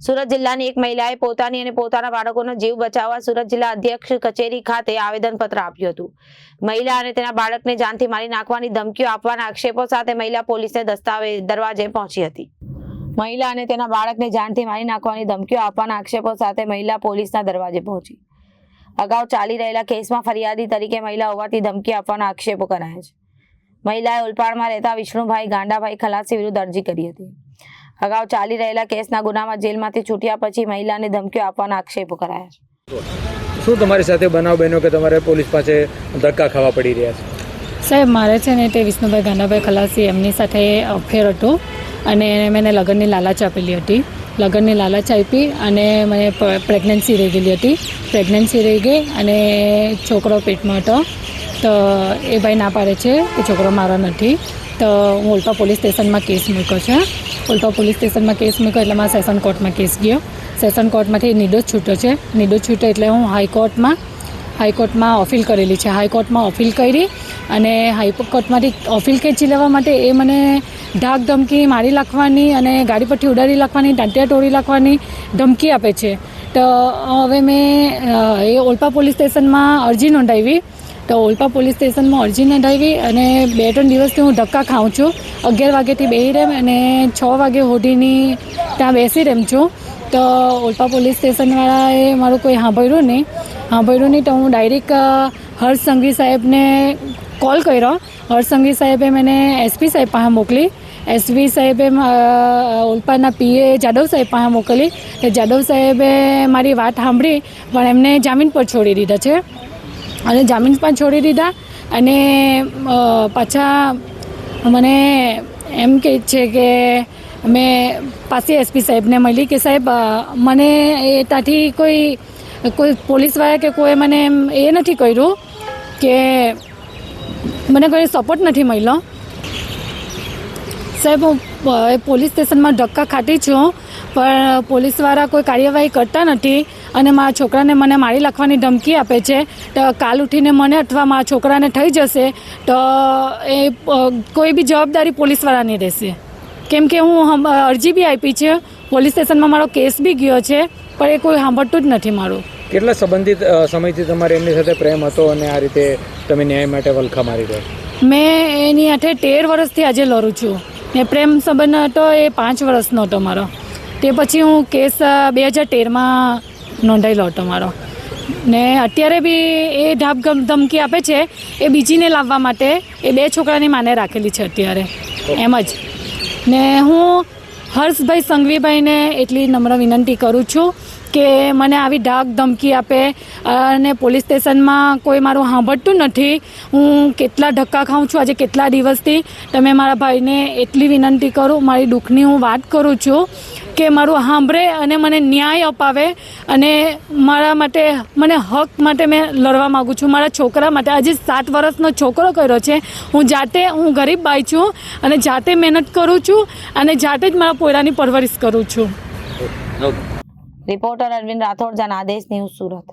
સુરત જિલ્લાની એક મહિલાએ પોતાની અને પોતાના બાળકોનો જીવ બચાવવા સુરત જિલ્લા અધ્યક્ષ કચેરી ખાતે આવેદનપત્ર આપ્યું હતું. મહિલા અને તેના બાળકને જાનથી મારી નાખવાની ધમકીઓ આપવાના આક્ષેપો સાથે મહિલા પોલીસને દસ્તાવેજ દરવાજે પહોંચી હતી. મહિલા અને તેના બાળકને જાનથી મારી નાખવાની ધમકીઓ આપવાના આક્ષેપો સાથે મહિલા પોલીસના દરવાજે પહોંચી. અગાઉ ચાલી રહેલા કેસમાં ફરિયાદી તરીકે મહિલા હોવાથી ધમકી આપવાના આક્ષેપો કરાયા છે. મહિલાએ ઉલપાડમાં રહેતા વિષ્ણુભાઈ ગાંડાભાઈ ખલાસી વિરુદ્ધ અરજી કરી હતી. અગાઉ ચાલી રહેલા કેસના ગુનામાં જેલમાંથી છૂટ્યા પછી મહિલાને ધમકીઓ આપવાના આક્ષેપો કરાયા છે. શું તમારી સાથે બનાવ બન્યો કે તમારે પોલીસ પાસે ધક્કા ખાવા પડી રહ્યા છે? સાહેબ મારે છે ને તે વિષ્ણુભાઈ ગાંડાભાઈ ખલાસી એમની સાથે અફેર હતો અને મેં લગ્નની લાલચ આપેલી હતી. લગ્નની લાલચ આપી અને મને પ્રેગ્નન્સી રહી ગયેલી હતી. પ્રેગ્નન્સી રહી ગઈ અને છોકરો પેટમાં હતો. તો એ ભાઈ ના પાડે છે કે છોકરો મારો નથી. તો હું ઉલ્પા પોલીસ સ્ટેશનમાં કેસ મૂક્યો છે. ઉલ્પા પોલીસ સ્ટેશનમાં કેસ મૂક્યો એટલે મારા સેશન કોર્ટમાં કેસ ગયો. સેશન કોર્ટમાંથી નિર્દોષ છૂટો છે. નિર્દોષ છૂટો એટલે હું હાઈકોર્ટમાં હાઈકોર્ટમાં અપીલ કરેલી છે. હાઈકોર્ટમાં અપીલ કરી અને હાઈકોર્ટમાંથી અપીલ ખેંચી લેવા માટે એ મને ધાક ધમકી મારી નાખવાની અને ગાડી પરથી ઉડાડી નાખવાની ટાંટિયા તોડી નાખવાની ધમકી આપે છે. તો હવે મેં એ ઓલપા પોલીસ સ્ટેશનમાં અરજી નોંધાવી. તો ઓલપા પોલીસ સ્ટેશનમાં અરજી નોંધાવી અને બે ત્રણ દિવસથી હું ધક્કા ખાઉં છું. અગિયાર વાગ્યાથી બેસી રેમ અને છ વાગે હોડીની ત્યાં બેસી રેમ છું. તો ઓલપા પોલીસ સ્ટેશનવાળાએ મારું કોઈ સાંભળ્યું નહીં. સાંભળ્યું નહીં તો હું ડાયરેક્ટ હર્ષ સંઘવી સાહેબને કોલ કર્યો. હર્ષ સંઘવી સાહેબે મને એસપી સાહેબ પાસે મોકલી. એસપી સાહેબે ઓલપાના પીએ જાદવ સાહેબ પાસે મોકલી. જાદવ સાહેબે મારી વાત સાંભળી, પણ એમને જામીન પર છોડી દીધા છે. અને જામીન પણ છોડી દીધા. અને પાછા મને એમ કહે છે કે મેં પાછી એસપી સાહેબને મળી કે સાહેબ મને એ ત્યાંથી કોઈ કોઈ પોલીસવાળા કે કોઈ મને એમ એ નથી કર્યું કે મને કોઈ સપોર્ટ નથી મળ્યો. સાહેબ, હું પોલીસ સ્ટેશનમાં ધક્કા ખાટી છું પણ પોલીસવાળા કોઈ કાર્યવાહી કરતા નથી અને મારા છોકરાને મને મારી નાખવાની ધમકી આપે છે. તો કાલ ઉઠીને મને અથવા મારા છોકરાને થઈ જશે તો એ કોઈ બી જવાબદારી પોલીસવાળાની રહેશે. કેમ કે હું અરજી બી આપી છે પોલીસ સ્ટેશનમાં મારો કેસ બી ગયો છે પણ એ કોઈ સાંભળતું જ નથી મારું. કેટલા સંબંધિત સમયથી તમારે એમની સાથે પ્રેમ હતો અને આ રીતે તમે ન્યાય માટે વલખા મારી ગયા મેં એની આઠે તેર વર્ષથી આજે લડું છું. ને પ્રેમ સંબંધ હતો એ પાંચ વર્ષનો હતો મારો. તે પછી હું કેસ બે હજાર તેરમાં નોંધાયેલો હતો મારો. ને અત્યારે બી એ ગમ- ધમકી આપે છે એ બીજીને લાવવા માટે એ બે છોકરાની માને રાખેલી છે અત્યારે. એમ જ. ને હું હર્ષભાઈ સંઘવીભાઈને એટલી નમ્ર વિનંતી કરું છું કે મને આવી ડાક ધમકી આપે અને પોલીસ સ્ટેશનમાં કોઈ મારું સાંભળતું નથી. હું કેટલા ધક્કા ખાઉં છું, આજે કેટલા દિવસથી? તમે મારા ભાઈને એટલી વિનંતી કરું, મારી દુઃખની હું વાત કરું છું કે મારું સાંભળે અને મને ન્યાય અપાવે અને મારા માટે, મને હક માટે મેં લડવા માગું છું. મારા છોકરા માટે આજે સાત વર્ષનો છોકરો કર્યો છે. હું જાતે, હું ગરીબ બાઈ છું અને જાતે મહેનત કરું છું અને જાતે જ મારા પોયરાની પરવરિશ કરું છું. Reporter Arvind Rathod Janadesh news Surat.